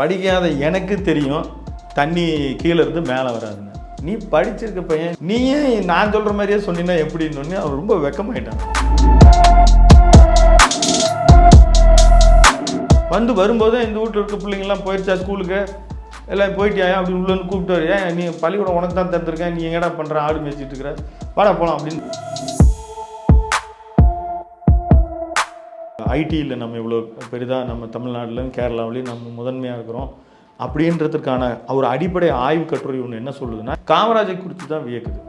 படிக்காத எனக்கு தெரியும் தண்ணி கீழே இருந்து மேலே வராதுன்னு. நீ படிச்சிருக்க பையன் நீயே நான் சொல்கிற மாதிரியே சொன்னீங்கன்னா எப்படின்னு அவர் ரொம்ப வெக்கமாயிட்டான். வந்து வரும்போது இந்த வீட்டில் இருக்க பிள்ளைங்கள்லாம் போயிடுச்சா ஸ்கூலுக்கு? எல்லாம் போயிட்டியா? அப்படி உள்ளே கூப்பிட்டு வரையா ஏன் நீ பள்ளிக்கூடம் உனக்கு தான் தந்துருக்கேன் நீ எங்கடா பண்ணுற ஆடு மேய்ச்சிட்டு இருக்கிற வாடா போகலாம் அப்படின்னு. ஐடியில் நம்ம இவ்வளோ பெரிதாக நம்ம தமிழ்நாட்டிலும் கேரளாவிலையும் நம்ம முதன்மையாக இருக்கிறோம். அப்படின்றதுக்கான ஒரு அடிப்படை ஆய்வு கட்டுரை ஒன்று என்ன சொல்லுதுன்னா காமராஜை குறித்து தான் வியக்குது.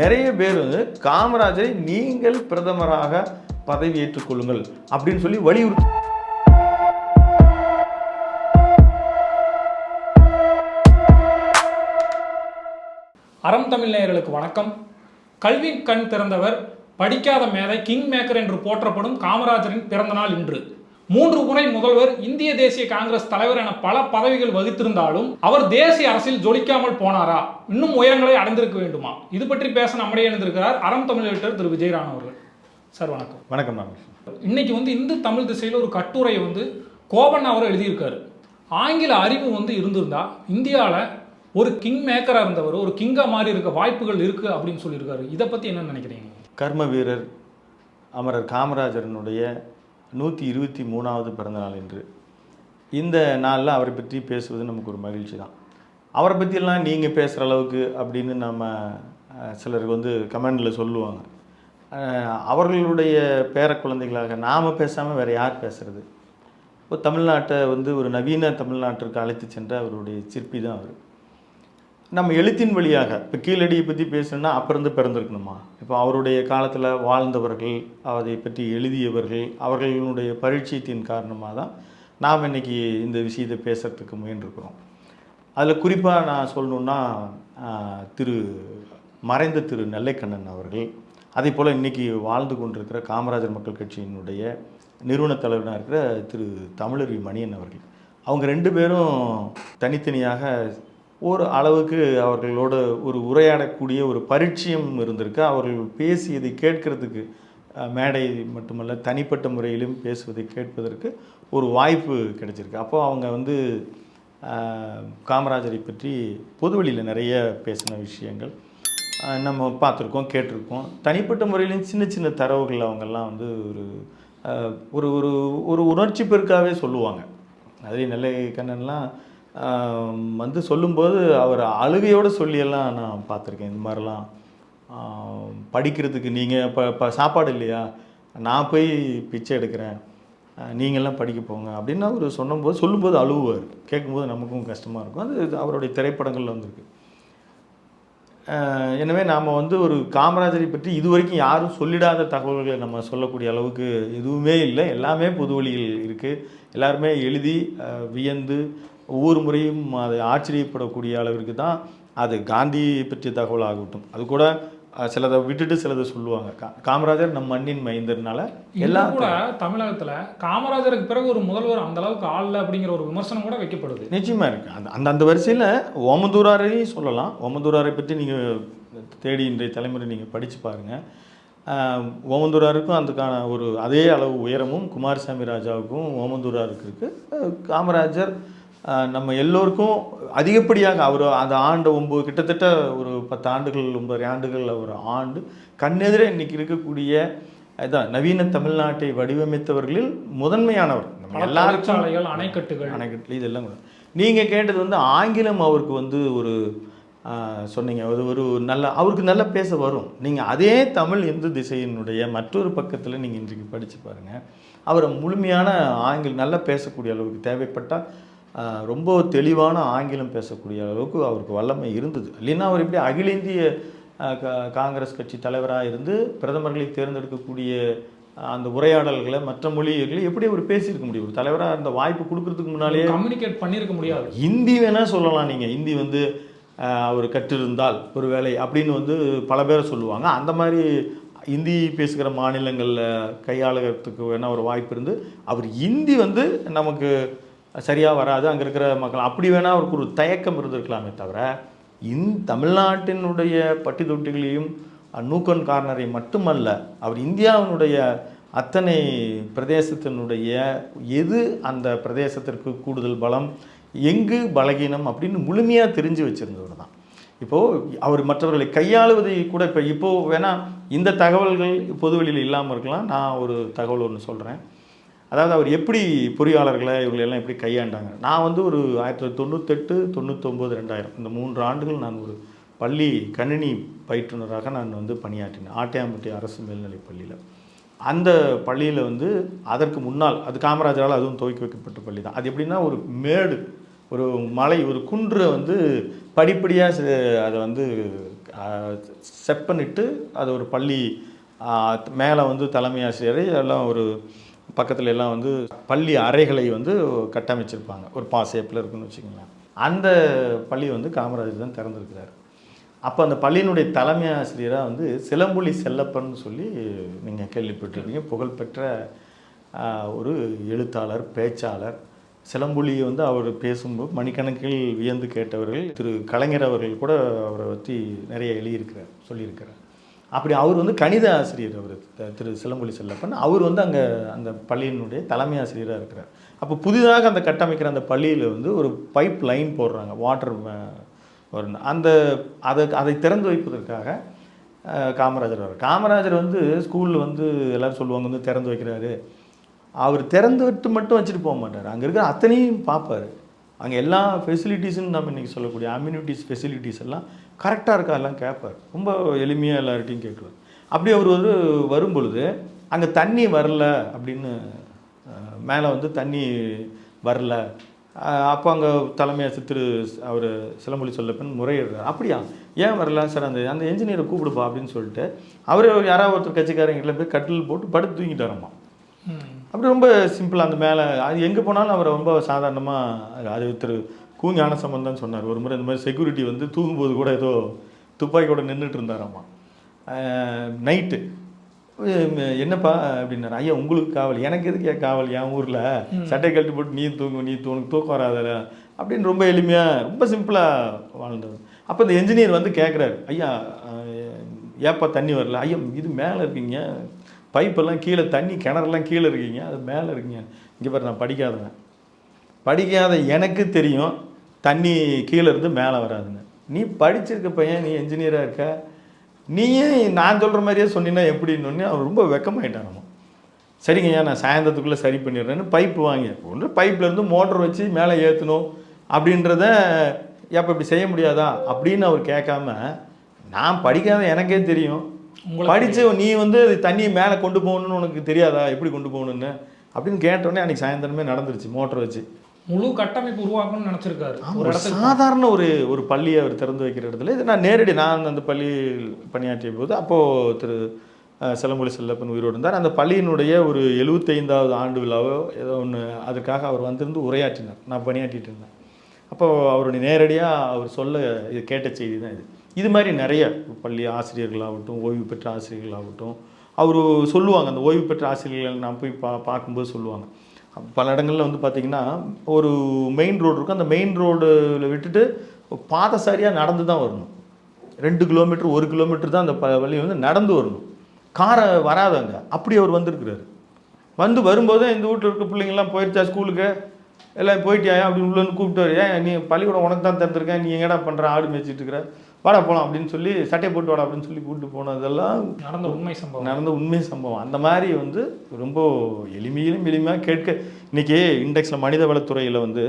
நிறைய பேர் வந்து காமராஜரை நீங்கள் பிரதமராக பதவி ஏற்றுக்கொள்ளுங்கள் அப்படின்னு சொல்லி வலியுறுத்தி அறம் தமிழ் நேயர்களுக்கு வணக்கம். கல்வி கண் திறந்தவர் படிக்காத மேதை கிங் மேக்கர் என்று போற்றப்படும் காமராஜரின் பிறந்தநாள் இன்று. மூன்று முறை முதல்வர் இந்திய தேசிய காங்கிரஸ் தலைவர் என பல பதவிகள் வகித்திருந்தாலும் அவர் தேசிய அரசில் ஜொலிக்காமல் போனாரா? இன்னும் உயரங்களை அடைந்திருக்க வேண்டுமா? இது பற்றி பேச நம்முடைய இணைந்திருக்கிறார் அறம் தமிழ் எடிட்டர் திரு. விஜயரான் அவர்கள். சார் வணக்கம். வணக்கம் ராமகிருஷ்ணன் இன்னைக்கு வந்து இந்து தமிழ் திசையில் ஒரு கட்டுரையை வந்து கோபன் அவர் எழுதியிருக்காரு. ஆங்கில அறிவு வந்து இருந்திருந்தா இந்தியாவில் ஒரு கிங் மேக்கராக இருந்தவர் ஒரு கிங்காக மாறி இருக்க வாய்ப்புகள் இருக்குது அப்படின்னு சொல்லியிருக்காரு. இதை பற்றி என்ன நினைக்கிறீங்க? கர்ம வீரர் அமரர் காமராஜரனுடைய நூற்றி இருபத்தி மூணாவது பிறந்தநாள் என்று இந்த நாளில் அவரை பற்றி பேசுவது நமக்கு ஒரு மகிழ்ச்சி தான். அவரை பற்றியெல்லாம் நீங்கள் பேசுகிற அளவுக்கு அப்படின்னு நம்ம சிலருக்கு வந்து கமெண்டில் சொல்லுவாங்க. அவர்களுடைய பேர குழந்தைகளாக நாம் பேசாமல் வேறு யார் பேசுறது? இப்போ தமிழ்நாட்டை வந்து ஒரு நவீன தமிழ்நாட்டிற்கு அழைத்து சென்ற அவருடைய சிற்பி தான் அவர். நம்ம எழுத்தின் வழியாக இப்போ கீழடியை பற்றி பேசணும்னா அப்பிறந்து பிறந்திருக்கணுமா? இப்போ அவருடைய காலத்தில் வாழ்ந்தவர்கள் அதை பற்றி எழுதியவர்கள் அவர்களுடைய பரிச்சயத்தின் காரணமாக தான் நாம் இன்னைக்கு இந்த விஷயத்தை பேசுகிறதுக்கு முயன்றிருக்கிறோம். அதில் குறிப்பாக நான் சொல்லணுன்னா திரு மறைந்த திரு நெல்லைக்கண்ணன் அவர்கள் அதே போல் இன்றைக்கி வாழ்ந்து கொண்டிருக்கிற காமராஜர் மக்கள் கட்சியினுடைய நிறுவனத் தலைவராக இருக்கிற திரு தமிழறி மணியன் அவர்கள். அவங்க ரெண்டு பேரும் தனித்தனியாக ஒரு அளவுக்கு அவர்களோட ஒரு உரையாடக்கூடிய ஒரு பரிச்சயம் இருந்திருக்கு. அவர்கள் பேசியதை கேட்கறதுக்கு மேடை மட்டுமல்ல தனிப்பட்ட முறையிலும் பேசுவதை கேட்பதற்கு ஒரு வாய்ப்பு கிடைச்சிருக்கு. அப்போ அவங்க வந்து காமராஜரை பற்றி பொதுவெளியில் நிறைய பேசின விஷயங்கள் நம்ம பார்த்துருக்கோம் கேட்டிருக்கோம். தனிப்பட்ட முறையிலும் சின்ன சின்ன தரவுகள் அவங்கெல்லாம் வந்து ஒரு ஒரு ஒரு ஒரு உணர்ச்சி பெருக்காகவே சொல்லுவாங்க. அதே நெல்லை கண்ணன்லாம் வந்து சொல்லும்போது அவர் அழுகையோடு சொல்லியெல்லாம் நான் பார்த்துருக்கேன். இந்த மாதிரிலாம் படிக்கிறதுக்கு நீங்கள் இப்போ இப்போ சாப்பாடு இல்லையா? நான் போய் பிச்சை எடுக்கிறேன். நீங்கள்லாம் படிக்க போங்க அப்படின்னு அவர் சொன்னபோது சொல்லும்போது அழுவார் கேட்கும்போது நமக்கும் கஷ்டமாக இருக்கும். அது அவருடைய திரைப்படங்களில் வந்திருக்கு. எனவே நாம் வந்து ஒரு காமராஜரை பற்றி இதுவரைக்கும் யாரும் சொல்லிடாத தகவல்களை நம்ம சொல்லக்கூடிய அளவுக்கு எதுவுமே இல்லை. எல்லாமே பொது வழியில் இருக்குது எல்லாருமே எழுதி வியந்து ஒவ்வொரு முறையும் அதை ஆச்சரியப்படக்கூடிய அளவிற்கு தான் அது காந்தி பற்றிய தகவல் ஆகட்டும். அது கூட சிலதை விட்டுட்டு சிலதை சொல்லுவாங்க. காமராஜர் நம் மண்ணின் மைந்தர்னால எல்லா இன்னும் கூட தமிழகத்துல காமராஜருக்கு பிறகு ஒரு முதல்வர் அந்த அளவுக்கு ஆள்ல அப்படிங்கிற ஒரு விமர்சனம் கூட வைக்கப்படுது. நிச்சயமாக இருக்குது அந்த அந்த அந்த வரிசையில் ஓமந்தூராரையும் சொல்லலாம். ஓமந்தூராரை பற்றி நீங்கள் தேடி இன்றைய தலைமுறை நீங்கள் படித்து பாருங்கள் ஓமந்தூராருக்கும் அதுக்கான ஒரு அதே அளவு உயரமும் குமாரசாமி ராஜாவுக்கும் ஓமந்தூராருக்கு இருக்குது காமராஜர் நம்ம எல்லோருக்கும் அதிகப்படியாக அவர் அந்த ஆண்டு ஒம்பது கிட்டத்தட்ட ஒரு பத்து ஆண்டுகள் ஒன்பது ஆண்டுகள் அவர் ஆண்டு கண்ணெதிரே இன்னைக்கு இருக்கக்கூடிய அதான் நவீன தமிழ்நாட்டை வடிவமைத்தவர்களில் முதன்மையானவர். எல்லாருக்கும் அணைக்கட்டுகள். அணைக்கட்டு இதெல்லாம் கூட. நீங்கள் கேட்டது வந்து ஆங்கிலம் அவருக்கு வந்து ஒரு சொன்னீங்க. அது ஒரு நல்ல அவருக்கு நல்லா பேச வரும். நீங்கள் அதே தமிழ் இந்து திசையினுடைய மற்றொரு பக்கத்தில் நீங்கள் இன்றைக்கு படித்து பாருங்கள் அவரை முழுமையான ஆங்கிலம் நல்லா பேசக்கூடிய அளவுக்கு தேவைப்பட்டால் ரொம்ப தெளிவான ஆங்கிலம் பேசக்கூடிய அளவுக்கு அவருக்கு வல்லமை இருந்தது. இல்லைன்னா அவர் இப்படி அகில இந்திய காங்கிரஸ் கட்சி தலைவராக இருந்து பிரதமர்களை தேர்ந்தெடுக்கக்கூடிய அந்த உரையாடல்களை மற்ற மொழிகளை எப்படி அவர் பேசியிருக்க முடியும்? ஒரு தலைவராக அந்த வாய்ப்பு கொடுக்கறதுக்கு முன்னாலேயே கம்யூனிகேட் பண்ணியிருக்க முடியாது. ஹிந்தி வேணால் சொல்லலாம் நீங்கள் ஹிந்தி வந்து அவர் கற்றிருந்தால் ஒரு வேலை அப்படின்னு வந்து பல பேர் சொல்லுவாங்க. அந்த மாதிரி ஹிந்தி பேசுகிற மாநிலங்களில் கையாளுகிறதுக்கு வேணால் ஒரு வாய்ப்பு இருந்து அவர் ஹிந்தி வந்து நமக்கு சரியாக வராது அங்கே இருக்கிற மக்கள். அப்படி வேணால் அவருக்கு ஒரு தயக்கம் இருந்திருக்கலாமே தவிர இந் தமிழ்நாட்டினுடைய பட்டி தொட்டிகளையும் நூக்கன் கார்னரை மட்டுமல்ல அவர் இந்தியாவினுடைய அத்தனை பிரதேசத்தினுடைய எது அந்த பிரதேசத்திற்கு கூடுதல் பலம் எங்கு பலகீனம் அப்படின்னு முழுமையாக தெரிஞ்சு வச்சுருந்தவர் தான். இப்போது அவர் மற்றவர்களை கையாளுவதை கூட இப்போ இப்போது வேணால் இந்த தகவல்கள் பொதுவெளியில் இல்லாமல் இருக்கலாம். நான் ஒரு தகவல் ஒன்று சொல்கிறேன் அதாவது அவர் எப்படி பொறியாளர்களை இவங்களெல்லாம் எப்படி கையாண்டாங்க? நான் வந்து ஒரு ஆயிரத்தி தொள்ளாயிரத்தி தொண்ணூத்தெட்டு தொண்ணூத்தொம்பது ரெண்டாயிரம். இந்த மூன்று ஆண்டுகள் நான் ஒரு பள்ளி கணினி பயிற்றுனராக நான் வந்து பணியாற்றினேன். ஆட்டையாம்பட்டி அரசு மேல்நிலைப் பள்ளியில். அந்த பள்ளியில் வந்து அதற்கு முன்னால் அது காமராஜரால் அதுவும் துவக்கி வைக்கப்பட்ட பள்ளி தான். அது எப்படின்னா ஒரு மேடு ஒரு மலை ஒரு குன்றை வந்து படிப்படியாக அதை வந்து செப்பனிட்டு பண்ணிட்டு அது ஒரு பள்ளி மேலே வந்து தலைமை ஆசிரியர் எல்லாம் ஒரு பக்கத்துல எல்லாம் வந்து பள்ளி அறைகளை வந்து கட்டமைச்சிருப்பாங்க. ஒரு பாசேப்பில் இருக்குன்னு வச்சுக்கோங்களேன். அந்த பள்ளி வந்து காமராஜர் தான் திறந்துருக்கிறார். அப்போ அந்த பள்ளியினுடைய தலைமை ஆசிரியராக வந்து சிலம்புலி செல்லப்பன் சொல்லி நீங்கள் கேள்விப்பட்டிருக்கீங்க புகழ்பெற்ற ஒரு எழுத்தாளர் பேச்சாளர். சிலம்புலியை வந்து அவர் பேசும்போது மணிக்கணக்கில் வியந்து கேட்டவர்கள் திரு கலைஞர் அவர்கள் கூட அவரை பற்றி நிறைய எழுதியிருக்கிறார் சொல்லியிருக்கிறார். அப்படி அவர் வந்து கணித ஆசிரியர் அவர் திரு சிலம்பொலி செல்லப்பன். அவர் வந்து அங்கே அந்த பள்ளியினுடைய தலைமை ஆசிரியராக இருக்கிறார். அப்போ புதிதாக அந்த கட்டமைக்கிற அந்த பள்ளியில் வந்து ஒரு பைப் லைன் போடுறாங்க வாட்டர் வரும் அந்த அதை அதை திறந்து வைப்பதற்காக காமராஜர் வர்றார். காமராஜர் வந்து ஸ்கூலில் வந்து எல்லோரும் சொல்லுவாங்க வந்து திறந்து வைக்கிறாரு. அவர் திறந்து விட்டு மட்டும் வச்சுட்டு போக மாட்டார். அங்கே இருக்கிற அத்தனையும் பார்ப்பார். அங்கே எல்லா ஃபெசிலிட்டிஸுன்னு நம்ம இன்றைக்கி சொல்லக்கூடிய அம்யூனிட்டிஸ் ஃபெசிலிட்டிஸ் எல்லாம் கரெக்டாக இருக்கா எல்லாம் கேட்பார் ரொம்ப எளிமையாக எல்லார்ட்டையும் கேட்குவார் அப்படி அவர் வந்து வரும்பொழுது அங்கே தண்ணி வரல அப்படின்னு மேலே வந்து தண்ணி வரல. அப்போ அங்கே தலைமையாசிரியர் திரு அவர் சிலமொழி சொல்லப்பன் முறையிடுறார். அப்படியா? ஏன் வரல சார்? அந்த அந்த என்ஜினியரை கூப்பிடுப்பா அப்படின்னு சொல்லிட்டு அவர் யாராவது ஒருத்தர் கட்சிக்காரங்கிட்ட போய் கட்டில் போட்டு படுத்து தூங்கிட்டாராம்மா ம். அப்படி ரொம்ப சிம்பிளாக அந்த மேலே அது எங்கே போனாலும் அவர் ரொம்ப சாதாரணமாக அது திரு கூ சம்பந்தம் சொன்னார். ஒரு முறை இந்த மாதிரி செக்யூரிட்டி வந்து தூங்கும்போது கூட ஏதோ துப்பாக்கியோட நின்றுட்டு இருந்தாராம்மா நைட்டு என்னப்பா அப்படின்னாரு. ஐயா உங்களுக்கு காவல். எனக்கு எதுக்கு காவல்? என் ஊரில் சட்டை கழட்டி போட்டு நீ தூங்கு நீ தூணு தூக்கம் வராதல அப்படின்னு ரொம்ப எளிமையாக ரொம்ப சிம்பிளாக வாழ்ந்தது அப்போ இந்த என்ஜினியர் வந்து கேட்குறாரு ஐயா ஏப்பா தண்ணி வரல? ஐயா இது மேலே இருக்கீங்க. பைப்பெல்லாம் கீழே தண்ணி கிணறுலாம் கீழே இருக்கீங்க. அது மேலே இருக்கீங்க. இங்கே பாரு நான் படிக்காதவன். படிக்காத எனக்கு தெரியும். தண்ணி கீழே இருந்து மேலே வராதுன்னு நீ படிச்சிருக்க பையன் நீ என்ஜினியராக இருக்க. நீயே நான் சொல்கிற மாதிரியே சொன்னீங்கன்னா எப்படின்னு அவர் ரொம்ப வெக்கமாயிட்டான் நம்ம சரிங்கய்யா நான் சாயந்தரத்துக்குள்ளே சரி பண்ணிடுறேன்னு பைப்பு வாங்கி ஒன்று பைப்லேருந்து மோட்டர் வச்சு மேலே ஏற்றணும் அப்படின்றத எப்போ இப்படி செய்ய முடியாதா அப்படின்னு அவர் கேட்காம நான் படிக்காத எனக்கே தெரியும். படிச்சு நீ வந்து அது தண்ணியை மேலே கொண்டு போகணும்னு உனக்கு தெரியாதா? எப்படி கொண்டு போகணும்னு? அப்படின்னு கேட்டோடனே அன்றைக்கி சாயந்தரமே நடந்துருச்சு மோட்டர் வச்சு. முழு கட்டமைப்பு உருவாக்கணும்னு நினைச்சிருக்காரு. ஒரு சாதாரண ஒரு ஒரு பள்ளியை அவர் திறந்து வைக்கிற இடத்துல. இது நான் நேரடி நான் அந்த பள்ளியில் பணியாற்றிய போது அப்போது திரு செல்லமொழி செல்லப்பன் உயிரோடு இருந்தார். அந்த பள்ளியினுடைய ஒரு எழுபத்தைந்தாவது ஆண்டு விழாவோ ஏதோ ஒன்று அதுக்காக அவர் வந்திருந்து உரையாற்றினார். நான் பணியாற்றிட்டு இருந்தேன். அப்போது அவருடைய நேரடியாக அவர் சொல்ல இது கேட்ட செய்தி தான் இது. இது மாதிரி நிறைய பள்ளி ஆசிரியர்களாகட்டும் ஓய்வு பெற்ற ஆசிரியர்களாகட்டும் அவர் சொல்லுவாங்க. அந்த ஓய்வு பெற்ற ஆசிரியர்கள் நான் போய் பா பார்க்கும்போது சொல்லுவாங்க. பல இடங்களில் வந்து பார்த்திங்கன்னா ஒரு மெயின் ரோடு இருக்கும். அந்த மெயின் ரோடில் விட்டுட்டு பாதசாரியாக நடந்து தான் வரணும். ரெண்டு கிலோமீட்டர் ஒரு கிலோமீட்டர் தான் அந்த ப வழி வந்து நடந்து வரணும். காரை வராதவங்க அப்படி அவர் வந்திருக்கிறாரு. வந்து வரும்போது இந்த வீட்டில் இருக்க பிள்ளைங்கள்லாம் போயிடுச்சா ஸ்கூலுக்கு எல்லாம் போயிட்டியா அப்படின்னு உள்ளே கூப்பிட்டு ஏன் நீ பள்ளிக்கூடம் உனக்கு தான் திறந்துருக்கேன் நீ எங்கடா பண்ணுற ஆடு மேய்ச்சிட்டு இருக்கிற. வாடா போகலாம் அப்படின்னு சொல்லி சட்டை போட்டு வாடா அப்படின்னு சொல்லி கூப்பிட்டு போனதெல்லாம் நடந்த உண்மை சம்பவம். நடந்த உண்மை சம்பவம். அந்த மாதிரி வந்து ரொம்ப எளிமையிலும் எளிமையாக கேட்க இன்றைக்கி இண்டெக்ஸில் மனிதவளத்துறையில் வந்து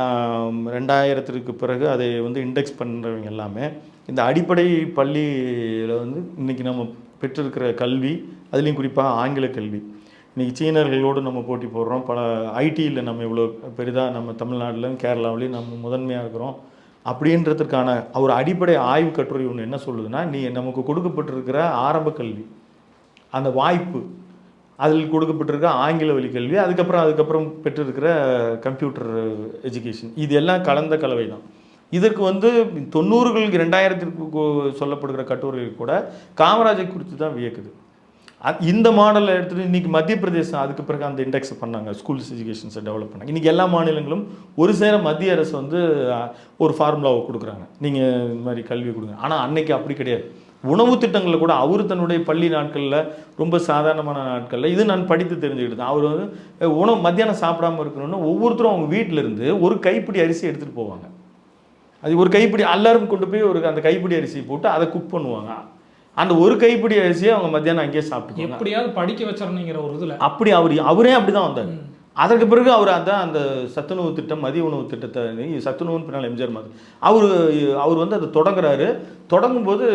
ஆம், ரெண்டாயிரத்திற்கு பிறகு அதை வந்து இண்டெக்ஸ் பண்ணுறவங்க எல்லாமே இந்த அடிப்படை பள்ளியில் வந்து இன்றைக்கி நம்ம பெற்றிருக்கிற கல்வி அதுலேயும் குறிப்பாக ஆங்கில கல்வி. இன்றைக்கி சீனர்களோடு நம்ம போட்டி போடுறோம். பல ஐடியில் நம்ம இவ்வளோ பெரிதாக நம்ம தமிழ்நாட்டிலும் கேரளாவிலையும் நம்ம முதன்மையாக இருக்கிறோம். அப்படின்றதுக்கான ஒரு அடிப்படை ஆய்வு கட்டுரை ஒன்று என்ன சொல்லுதுன்னா நீ நமக்கு கொடுக்கப்பட்டிருக்கிற ஆரம்ப கல்வி அந்த வாய்ப்பு அதில் கொடுக்கப்பட்டிருக்க ஆங்கில வழி கல்வி அதுக்கப்புறம் அதுக்கப்புறம் பெற்றிருக்கிற கம்ப்யூட்டர் எஜுகேஷன் இது எல்லாம் கலந்த கலவை தான். இதற்கு வந்து தொண்ணூறுகளுக்கு ரெண்டாயிரத்திற்கு சொல்லப்படுகிற கட்டுரைகள் கூட காமராஜர் குறித்து தான் வியக்குது. இந்த மாடலை எடுத்துகிட்டு இன்றைக்கி மத்திய பிரதேசம் அதுக்கு பிறகு அந்த இண்டெக்ஸை பண்ணாங்க ஸ்கூல்ஸ் எஜுகேஷன்ஸை டெவலப் பண்ணாங்க. இன்றைக்கி எல்லா மாநிலங்களும் ஒரு சேர மத்திய அரசு வந்து ஒரு ஃபார்முலாவை கொடுக்குறாங்க. நீங்கள் இந்த மாதிரி கல்வி கொடுங்க. ஆனால் அன்னைக்கு அப்படி கிடையாது. உணவு திட்டங்களில் கூட அவர் தன்னுடைய பள்ளி நாட்களில் ரொம்ப சாதாரணமான நாட்களில் இது நான் படித்து தெரிஞ்சுக்கிட்டேன் அவர் வந்து உணவு மத்தியானம் சாப்பிடாம இருக்கணும்னு ஒவ்வொருத்தரும் அவங்க வீட்டிலேருந்து ஒரு கைப்பிடி அரிசி எடுத்துகிட்டு போவாங்க. அது ஒரு கைப்பிடி எல்லாரும் கொண்டு போய் ஒரு அந்த கைப்பிடி அரிசி போட்டு அதை குக் பண்ணுவாங்க. அந்த ஒரு கைப்பிடி அரிசியை அவங்க மத்தியானம் அங்கேயே சாப்பிட்டுக்குவாங்க. எப்படியாவது படிக்க வச்சிடணுங்கிற ஒரு இதுல. அப்படி அவர் அவரே அப்படிதான் வந்தார். அதற்கு பிறகு அவர் அதான் அந்த சத்துணவு திட்டம் மதிய உணவு திட்டத்தை சத்துணவுன்னு பின்னால் எம்ஜிஆர் மாதிரி. அவர் அவர் வந்து அதை தொடங்குறாரு. தொடங்கும்போது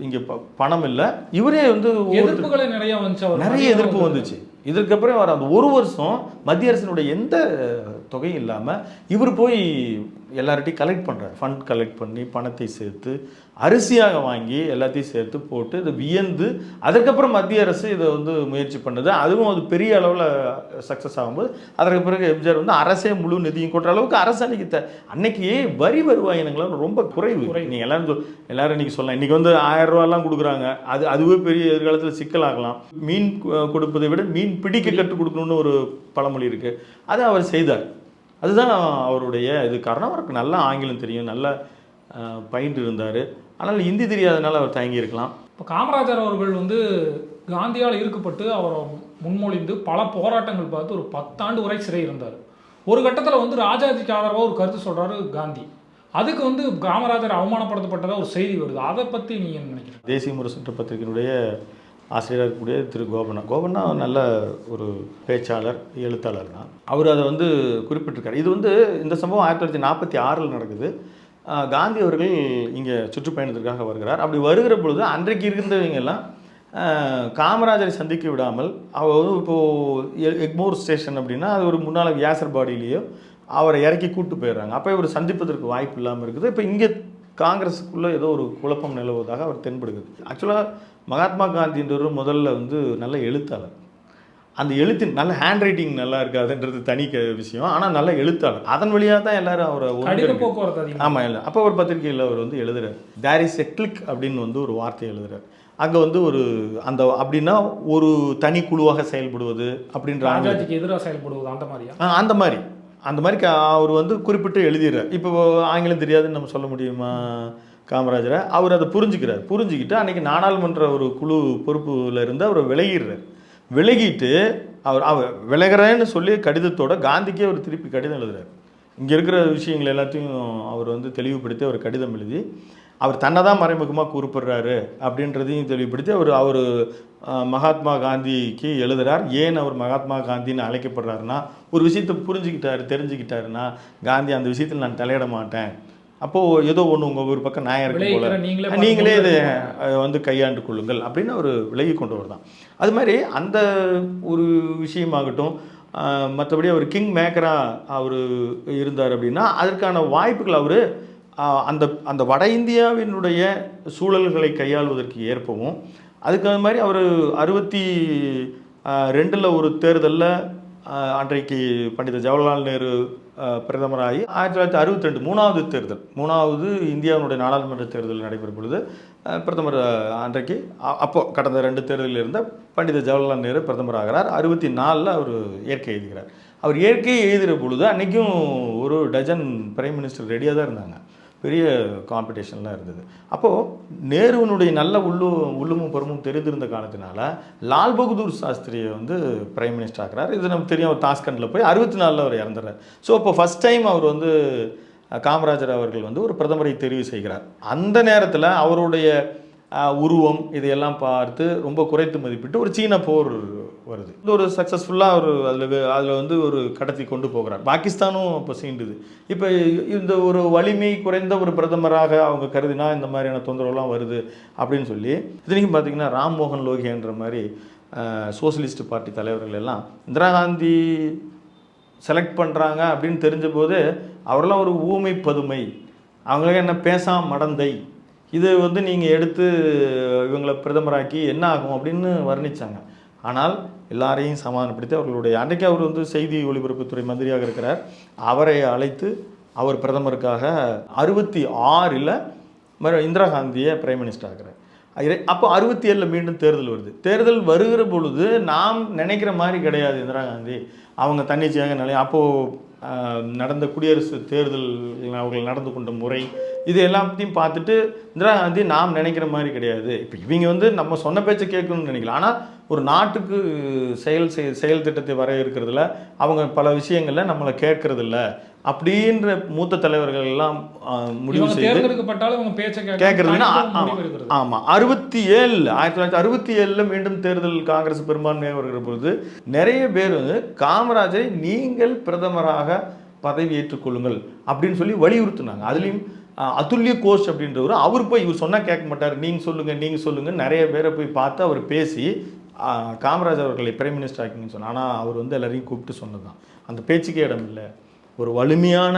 இங்கே ப- பணம் இல்லை. இவரே வந்து எதிர்ப்புகளே நிறைய வந்துச்சு நிறைய எதிர்ப்பு வந்துச்சு. இதற்கப்புறம் அவர் அந்த ஒரு வருஷம் மத்திய அரசினுடைய எந்த தொகையும் இல்லாமல் இவர் போய் எல்லார்ட்டையும் கலெக்ட் பண்ணுறாரு ஃபண்ட் கலெக்ட் பண்ணி பணத்தை சேர்த்து அரிசியாக வாங்கி எல்லாத்தையும் சேர்த்து போட்டு இதை வியந்து அதுக்கப்புறம் மத்திய அரசு இதை வந்து முயற்சி பண்ணுது. அதுவும் அது பெரிய அளவில் சக்ஸஸ் ஆகும்போது அதற்கு பிறகு எம்ஜிஆர் வந்து அரசே முழு நிதியும் கொட்டுற அளவுக்கு அரசு அன்னைக்கு த அன்னைக்கு வரி வருவாயினங்களும் ரொம்ப குறைவு. நீங்கள் எல்லாரும் சொல்- எல்லாரும் இன்னைக்கு சொல்லலாம். இன்னைக்கு வந்து ஆயிரம் ரூபாய்லாம் கொடுக்குறாங்க. அது அதுவே பெரிய எதிர்காலத்தில் சிக்கலாகலாம். மீன் கொடுப்பதை விட மீன் பிடிக்க கற்றுக் கொடுக்கணும்னு ஒரு பழமொழி இருக்கு. அதை அவர் செய்தார். அதுதான் அவருடைய இது காரணம். அவருக்கு நல்லா ஆங்கிலம் தெரியும் நல்ல பயின்று இருந்தார். ஆனால் ஹிந்தி தெரியாதனால அவர் தயங்கி இருக்கலாம் இப்போ காமராஜர் அவர்கள் வந்து காந்தியால் ஈர்க்கப்பட்டு அவரை முன்மொழிந்து பல போராட்டங்கள் பார்த்து ஒரு பத்தாண்டு வரை சிறை இருந்தார். ஒரு கட்டத்தில் வந்து ராஜாஜிக்கு ஆதரவாக ஒரு கருத்து சொல்றாரு காந்தி. அதுக்கு வந்து காமராஜர் அவமானப்படுத்தப்பட்டதா ஒரு செய்தி வருது. அதை பற்றி நீங்கள் என்ன நினைக்கிறீங்க? தேசிய முரசு பத்திரிகையினுடைய ஆசிரியராக இருக்கக்கூடிய திரு கோபண்ணா. கோபண்ணா நல்ல ஒரு பேச்சாளர் எழுத்தாளர் தான். அவர் அதை வந்து குறிப்பிட்டிருக்காரு. இது வந்து இந்த சம்பவம் ஆயிரத்தி தொள்ளாயிரத்தி நாற்பத்தி ஆறில் நடக்குது. காந்தி அவர்கள் இங்கே சுற்றுப்பயணத்திற்காக வருகிறார். அப்படி வருகிற பொழுது அன்றைக்கு இருந்தவங்கெல்லாம் காமராஜரை சந்திக்க விடாமல் அவர் வந்து இப்போது எக்மோர் ஸ்டேஷன் அப்படின்னா அது ஒரு முன்னால் வியாசர்பாடியிலேயோ அவரை இறக்கி கூட்டு போயிடுறாங்க. அப்போ இவர் சந்திப்பதற்கு வாய்ப்பு இல்லாமல் இருக்குது. இப்போ இங்கே காங்கிரஸுக்குள்ளே ஏதோ ஒரு குழப்பம் நிலவுவதாக அவர் தென்படுகிறது. ஆக்சுவலாக மகாத்மா காந்தின்றவர் முதல்ல வந்து நல்ல எழுத்தாளர். அந்த எழுத்தின் நல்ல ஹேண்ட் ரைட்டிங் நல்லா இருக்காதுன்றது தனி க- விஷயம். ஆனால் நல்ல எழுத்தாளர். அதன் வழியாக தான் எல்லாரும் அவரை ஆமாம் இல்லை. அப்போ ஒரு பத்திரிகையில் அவர் வந்து எழுதுறார். தேர் இஸ் எ கிளிக் அப்படின்னு வந்து ஒரு வார்த்தை எழுதுறார். அங்கே வந்து ஒரு அந்த அப்படின்னா ஒரு தனி குழுவாக செயல்படுவது அப்படின்ற எதிராக செயல்படுவது அந்த மாதிரியா? ஆ, அந்த மாதிரி. அந்த மாதிரி க- அவர் வந்து குறிப்பிட்டு எழுதிடுறார். இப்போ ஆங்கிலம் தெரியாதுன்னு நம்ம சொல்ல முடியுமா காமராஜரை? அவர் அதை புரிஞ்சுக்கிறார். புரிஞ்சுக்கிட்டு அன்னைக்கு நாடாளுமன்ற ஒரு குழு பொறுப்பில் இருந்து அவர் விலகிடுறார். விலகிட்டு அவர் அவர் விலகிறேன்னு சொல்லி கடிதத்தோட காந்திக்கே அவர் திருப்பி கடிதம் எழுதுறார். இங்கே இருக்கிற விஷயங்கள் எல்லாத்தையும் அவர் வந்து தெளிவுபடுத்தி அவர் கடிதம் எழுதி அவர் தன்னை தான் மறைமுகமாக கூறுப்படுறாரு அப்படின்றதையும் தெளிவுபடுத்தி அவர் அவர் மகாத்மா காந்திக்கு எழுதுறார். ஏன் அவர் மகாத்மா காந்தின்னு அழைக்கப்படுறாருன்னா ஒரு விஷயத்தை புரிஞ்சுக்கிட்டாரு தெரிஞ்சுக்கிட்டாருன்னா காந்தி அந்த விஷயத்தில் நான் தலையிட மாட்டேன். அப்போது ஏதோ ஒன்று உங்கள் ஒரு பக்கம் நியாயம் இருக்கு போல. நீங்களே இதை வந்து கையாண்டு கொள்ளுங்கள் அப்படின்னு அவர் விலகி கொண்டவர் தான். அது மாதிரி அந்த ஒரு விஷயமாகட்டும் மற்றபடி அவர் கிங் மேக்கராக அவர் இருந்தார் அப்படின்னா அதற்கான வாய்ப்புகள் அவர் அந்த அந்த வட இந்தியாவினுடைய சூழல்களை கையாள்வதற்கு ஏற்பவும் அதுக்கு அது மாதிரி அவர் அறுபத்தி ரெண்டில் ஒரு தேர்தலில் அன்றைக்கு பண்டித ஜவஹர்லால் நேரு பிரதமராகி ஆயிரத்தி தொள்ளாயிரத்தி அறுபத்தி ரெண்டு மூணாவது தேர்தல் மூணாவது இந்தியாவினுடைய நாடாளுமன்ற தேர்தல் நடைபெறும் பொழுது பிரதமர் அன்றைக்கு அப்போது அப்போ கடந்த ரெண்டு தேர்தலில் இருந்த பண்டித ஜவஹர்லால் நேரு பிரதமர் ஆகிறார் அறுபத்தி நாலில் அவர் இயற்கை எழுதுகிறார். அவர் இயற்கையை எழுதுகிற பொழுது அன்றைக்கும் ஒரு டஜன் பிரைம் மினிஸ்டர் ரெடியாக தான் இருந்தாங்க. பெரிய காம்படிஷன்லாம் இருந்தது. அப்போது நேருவினுடைய நல்ல உள்ளு உள்ளுமும் புறமும் தெரிந்திருந்த காலத்தினால லால் பகதூர் சாஸ்திரியை வந்து பிரைம் மினிஸ்டர் ஆக்குறார். இது நமக்கு தெரியும் அவர் தாஸ்கண்டில் போய் அறுபத்தி நாலில் அவர் இறந்துறார். ஸோ அப்போ ஃபஸ்ட் டைம் அவர் வந்து காமராஜர் அவர்கள் வந்து ஒரு பிரதமரை தெரிவு செய்கிறார். அந்த நேரத்தில் அவருடைய உருவம் இதையெல்லாம் பார்த்து ரொம்ப குறைத்து மதிப்பிட்டு ஒரு சீன போர் வருது. இது ஒரு சக்ஸஸ்ஃபுல்லாக ஒரு அதில் அதில் வந்து ஒரு கடத்தி கொண்டு போகிறார். பாகிஸ்தானும் இப்போ சீண்டுது. இப்போ இந்த ஒரு வலிமை குறைந்த ஒரு பிரதமராக அவங்க கருதினா இந்த மாதிரியான தொந்தரவுலாம் வருது அப்படின்னு சொல்லி இத்தனைக்கும் பார்த்தீங்கன்னா ராம்மோகன் லோகேன்ற மாதிரி சோசியலிஸ்ட் பார்ட்டி தலைவர்கள் எல்லாம் இந்திரா காந்தி செலக்ட் பண்ணுறாங்க அப்படின்னு தெரிஞ்ச போது அவரெல்லாம் ஒரு ஊமை பதுமை. அவங்களுக்கு என்ன பேசாம மடந்தை. இது வந்து நீங்கள் எடுத்து இவங்களை பிரதமராக்கி என்ன ஆகும் அப்படின்னு வர்ணிச்சாங்க. ஆனால் எல்லாரையும் சமாதானப்படுத்தி அவர்களுடைய அன்றைக்கு அவர் வந்து செய்தி ஒலிபரப்புத்துறை மந்திரியாக இருக்கிறார். அவரை அழைத்து அவர் பிரதமருக்காக அறுபத்தி ஆறில் இந்திரா காந்தியை பிரைம் மினிஸ்டர் ஆகிறார் அப்போ அறுபத்தி ஏழில் மீண்டும் தேர்தல் வருது. தேர்தல் வருகிற பொழுது நாம் நினைக்கிற மாதிரி கிடையாது இந்திரா காந்தி. அவங்க தன்னிச்சையாக நிலையம் அப்போது நடந்த குடியரசு தேர்தல் அவர்கள் நடந்து கொண்ட முறை இது எல்லாத்தையும் பார்த்துட்டு இந்திரா காந்தி நாம் நினைக்கிற மாதிரி கிடையாது. இப்போ இவங்க வந்து நம்ம சொன்ன பேச்சை கேட்கணும்னு நினைக்கல. ஆனால் ஒரு நாட்டுக்கு செயல் செய் செயல் திட்டத்தை வர இருக்கிறதுல அவங்க பல விஷயங்களில் நம்மளை கேட்கறதில்ல. அப்படின்ற மூத்த தலைவர்கள் எல்லாம் முடிவு செய்து தேர்ந்தெடுக்கப்பட்டாலும் இவங்க பேச்சை கேட்கறதுன்னா கேட்கறது ஆமா, முடிவு இருக்கிறது ஆமா. அறுபத்தி ஏழு ஆயிரத்தி தொள்ளாயிரத்தி அறுபத்தி ஏழுல மீண்டும் தேர்தல் காங்கிரஸ் பெரும்பான்மையாக வருகிற பொழுது நிறைய பேர் வந்து காமராஜரை நீங்கள் பிரதமராக பதவி ஏற்றுக்கொள்ளுங்கள் அப்படின்னு சொல்லி வலியுறுத்தினாங்க. அதுலேயும் அதுல்ய கோஷ் அப்படின்றவர் அவர் போய் இவர் சொன்னா கேட்க மாட்டார். நீங்க சொல்லுங்க நீங்க சொல்லுங்க நிறைய பேரை போய் பார்த்து அவர் பேசி ஆ, காமராஜ் அவர்களை பிரைம் மினிஸ்டர் ஆக்கிங்கன்னு சொன்னார். ஆனால் அவர் வந்து எல்லாரையும் கூப்பிட்டு சொன்னதுதான். அந்த பேச்சுக்கே இடம் இல்லை. ஒரு வலிமையான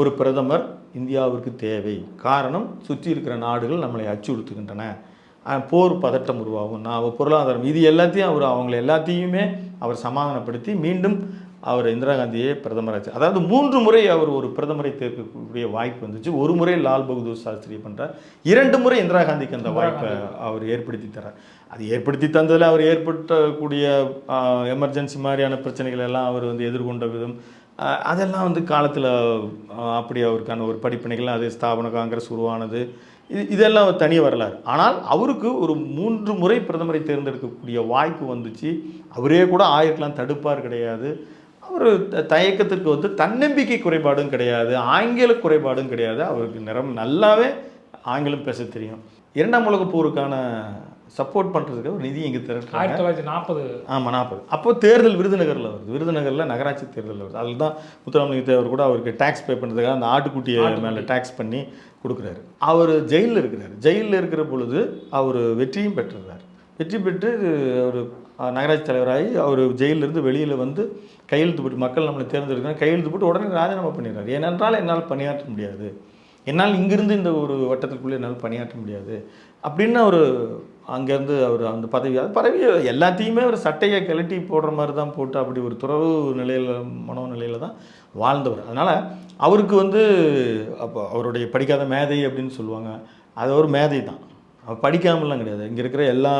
ஒரு பிரதமர் இந்தியாவிற்கு தேவை. காரணம் சுற்றி இருக்கிற நாடுகள் நம்மளை அச்சுறுத்துகின்றன போர் பதட்டம் உருவாகும். நான் பொருளாதாரம் இது எல்லாத்தையும் அவர் அவங்களை எல்லாத்தையுமே அவர் சமாதானப்படுத்தி மீண்டும் அவர் இந்திரா காந்தியே பிரதமராச்சு அதாவது மூன்று முறை அவர் ஒரு பிரதமரை தேர்க்கக்கூடிய வாய்ப்பு வந்துச்சு. ஒரு முறை லால் பகதூர் சாஸ்திரி பண்றார். இரண்டு முறை இந்திரா காந்திக்கு அந்த வாய்ப்பை அவர் ஏற்படுத்தி தரார். அது ஏற்படுத்தி தந்ததில் அவர் ஏற்படுத்தக்கூடிய எமர்ஜென்சி மாதிரியான பிரச்சனைகள் எல்லாம் அவர் வந்து எதிர்கொண்ட விதம். அதெல்லாம் வந்து காலத்தில் அப்படி அவருக்கான ஒரு படிப்பினைகள் அது ஸ்தாபன காங்கிரஸ் உருவானது. இது இதெல்லாம் ஒரு தனி வரலாறு. ஆனால் அவருக்கு ஒரு மூன்று முறை பிரதமரை தேர்ந்தெடுக்கக்கூடிய வாய்ப்பு வந்துச்சு. அவரே கூட ஆயிருக்கலாம் தடுப்பார் கிடையாது. அவர் த- தயக்கத்திற்கு வந்து தன்னம்பிக்கை குறைபாடும் கிடையாது. ஆங்கில குறைபாடும் கிடையாது. அவருக்கு நிறம் நல்லாவே ஆங்கிலம் பேச தெரியும். இரண்டாம் உலகப் போருக்கான சப்போர்ட் பண்ணுறதுக்கு ஒரு நிதி இங்கே திரட்டுறாங்க. ஆயிரத்தி தொள்ளாயிரத்தி நாற்பது. ஆமாம் நாற்பது. அப்போ தேர்தல் விருதுநகரில் வருது. விருதுநகரில் நகராட்சி தேர்தல் வருது. அதில் தான் முத்துராமலிங்க தேவர் கூட அவருக்கு டேக்ஸ் பே பண்ணுறதுக்காக அந்த ஆட்டுக்குட்டியை மேலே டேக்ஸ் பண்ணி கொடுக்குறாரு. அவர் ஜெயிலில் இருக்கிறார். ஜெயிலில் இருக்கிற பொழுது அவர் வெற்றியும் பெற்றுறார். வெற்றி பெற்று அவர் நகராட்சி தலைவராகி அவர் ஜெயிலிருந்து வெளியில் வந்து கையெழுத்து போட்டு மக்கள் நம்மளை தேர்ந்தெடுக்கிறாங்க. கையெழுத்து போட்டு உடனே ராஜினாமா பண்ணிடுறாரு. ஏனென்றால் என்னால் பணியாற்ற முடியாது. என்னால் இங்கிருந்து இந்த ஒரு வட்டத்திற்குள்ளே என்னால் பணியாற்ற முடியாது. அப்படின்னு அவர் அங்கேருந்து அவர் அந்த பதவி அது பதவி எல்லாத்தையுமே அவர் சட்டையை கழட்டி போடுற மாதிரி தான் போட்டு அப்படி ஒரு துறவு நிலையில் மனோநிலையில் தான் வாழ்ந்தவர். அதனால் அவருக்கு வந்து அப்போ அவருடைய படிக்காத மேதை அப்படின்னு சொல்லுவாங்க. அது ஒரு மேதை தான். அவர் படிக்காமலாம் கிடையாது. இங்கே இருக்கிற எல்லா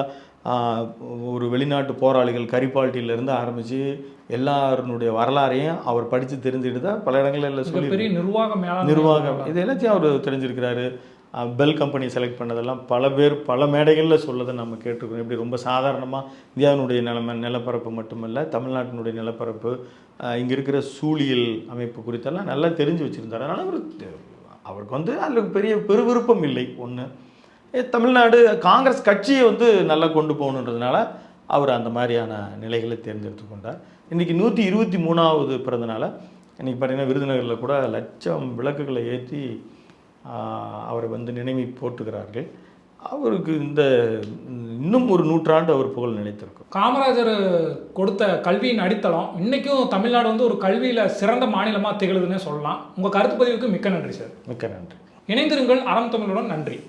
ஒரு வெளிநாட்டு போராளிகள் கரிபால்ட்டியிலேருந்து ஆரம்பித்து எல்லாருடைய வரலாறையும் அவர் படித்து தெரிஞ்சுக்கிட்டு தான் பல இடங்களில் சொல்லி மிகப்பெரிய நிர்வாக மேலாண்மை நிர்வாகம். இது எல்லாத்தையும் அவர் தெரிஞ்சிருக்கிறாரு. பெல் கம்பெனி செலக்ட் பண்ணதெல்லாம் பல பேர் பல மேடைகளில் சொல்லதை நம்ம கேட்டிருக்கோம் இப்படி ரொம்ப சாதாரணமாக இந்தியாவினுடைய நிலைமை நிலப்பரப்பு மட்டுமல்ல தமிழ்நாட்டினுடைய நிலப்பரப்பு இங்கே இருக்கிற சூழியல் அமைப்பு குறித்தெல்லாம் நல்லா தெரிஞ்சு வச்சுருந்தார். அதனால் அவர் அவருக்கு வந்து அதில் பெரிய பெருவிருப்பம் இல்லை. ஒன்று தமிழ்நாடு காங்கிரஸ் கட்சியை வந்து நல்லா கொண்டு போகணுன்றதுனால அவர் அந்த மாதிரியான நிலைகளை தேர்ந்தெடுத்து கொண்டார். இன்றைக்கி நூற்றி இருபத்தி மூணாவது பிறந்தனால இன்றைக்கி பார்த்தீங்கன்னா விருதுநகரில் கூட லட்சம் விளக்குகளை ஏற்றி அவரை வந்து நினைவு போட்டுகிறார்கள் அவருக்கு இந்த இன்னும் ஒரு நூற்றாண்டு அவர் புகழ் நிலைத்திருக்கும். காமராஜர் கொடுத்த கல்வியின் அடித்தளம் இன்னைக்கும் தமிழ்நாடு வந்து ஒரு கல்வியில சிறந்த மாநிலமா திகழுதுன்னே சொல்லலாம். உங்க கருத்து பதிவுக்கு மிக்க நன்றி சார். மிக்க நன்றி. இணைந்திருங்கள் அறம் தமிழுடன் நன்றி.